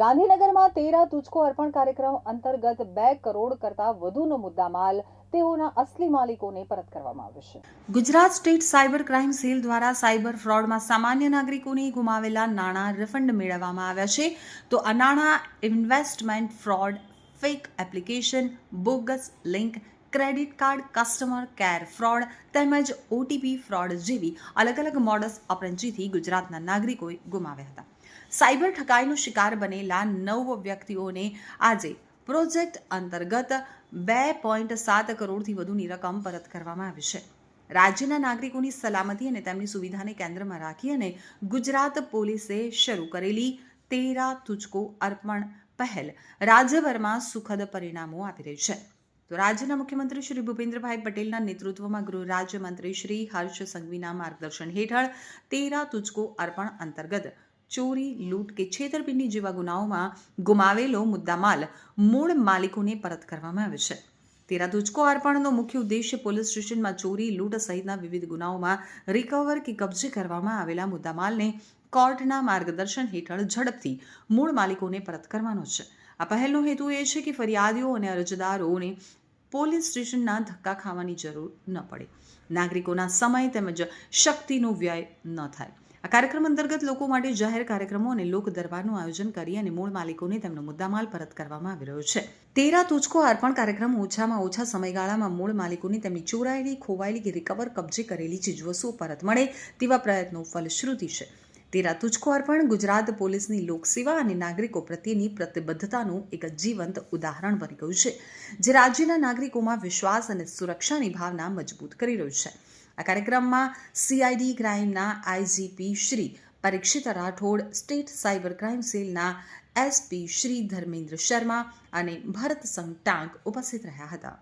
ગાંધીનગરમાં તેરા તુચકો અર્પણ કાર્યક્રમ અંતર્ગત બે કરોડ કરતા વધુનો મુદ્દામાલ તેઓના અસલી માલિકોને પરત કરવામાં આવ્યો છે. Gujarat state cyber crime cell દ્વારા સાયબર ફ્રોડમાં સામાન્ય નાગરિકોને ગુમાવેલા નાણાં રિફંડ મેળવવામાં આવ્યા છે. તો આ નાણાં investment fraud fake application, bogus link credit card, customer care fraud તેમજ ઓટીપી ફ્રોડ જેવી અલગ અલગ મોડસ ઓપરેન્જીથી ગુજરાતના નાગરિકોએ ગુમાવ્યા હતા. સાયબર ઠગાઈનો શિકાર બનેલા નવ વ્યક્તિઓને આજે પ્રોજેક્ટ અંતર્ગત બે પોઈન્ટ સાત કરોડથી વધુની રકમ પરત કરવામાં આવી છે. રાજ્યના નાગરિકોની સલામતી અને તેમની સુવિધાને કેન્દ્રમાં રાખી અને ગુજરાત પોલીસે શરૂ કરેલી તેરા તુચકો અર્પણ પહેલ રાજ્યભરમાં સુખદ પરિણામો આપી રહી છે. તો રાજ્યના મુખ્યમંત્રી શ્રી ભૂપેન્દ્રભાઈ પટેલના નેતૃત્વમાં ગૃહ રાજ્યમંત્રી શ્રી હર્ષ સંઘવીના માર્ગદર્શન હેઠળ તેરા તુચકો અર્પણ અંતર્ગત ચોરી, લૂંટ કે છેતરપિંડી જેવા ગુનાઓમાં ગુમાવેલો મુદ્દામાલ મૂળ માલિકોને પરત કરવામાં આવે છે. તેરા તુચકો અર્પણનો મુખ્ય ઉદ્દેશ્ય પોલીસ સ્ટેશનમાં ચોરી, લૂંટ સહિતના વિવિધ ગુનાઓમાં રિકવર કે કબજે કરવામાં આવેલા મુદ્દામાલને કોર્ટના માર્ગદર્શન હેઠળ ઝડપથી મૂળ માલિકોને પરત કરવાનો છે. આ પહેલનો હેતુ એ છે કે ફરિયાદીઓ અને અરજદારોને પોલીસ સ્ટેશનના ધક્કા ખાવાની જરૂર ન પડે. નાગરિકોના સમય તેમજ શક્તિનો વ્યય ન થાય. આ કાર્યક્રમ અંતર્ગત લોકો માટે જાહેર કાર્યક્રમો અને લોક દરબારનું આયોજન કરી અને મૂળ માલિકોને તેમનો મુદ્દામાલ પરત કરવામાં આવી રહ્યો છે. તેરા તુચકો અર્પણ કાર્યક્રમ ઓછામાં ઓછા સમયગાળામાં મૂળ માલિકોને તેમની ચોરાયેલી, ખોવાયેલી કે રિકવર કબજે કરેલી ચીજવસ્તુઓ પરત મળે તેવા પ્રયત્નો ફલશ્રુતિ છે. તેરા તુચકો અર્પણ ગુજરાત પોલીસની લોકસેવા અને નાગરિકો પ્રત્યેની પ્રતિબદ્ધતાનું એક જીવંત ઉદાહરણ બની ગયું છે, જે રાજ્યના નાગરિકોમાં વિશ્વાસ અને સુરક્ષાની ભાવના મજબૂત કરી રહ્યું છે. આ કાર્યક્રમમાં CID ક્રાઇમના IGP Shri Parikshita Rathod, state cyber crime સેલના એસપી શ્રી ધર્મેન્દ્ર શર્મા અને ભરત સંઘ ટાંક ઉપસ્થિત રહ્યા હતા.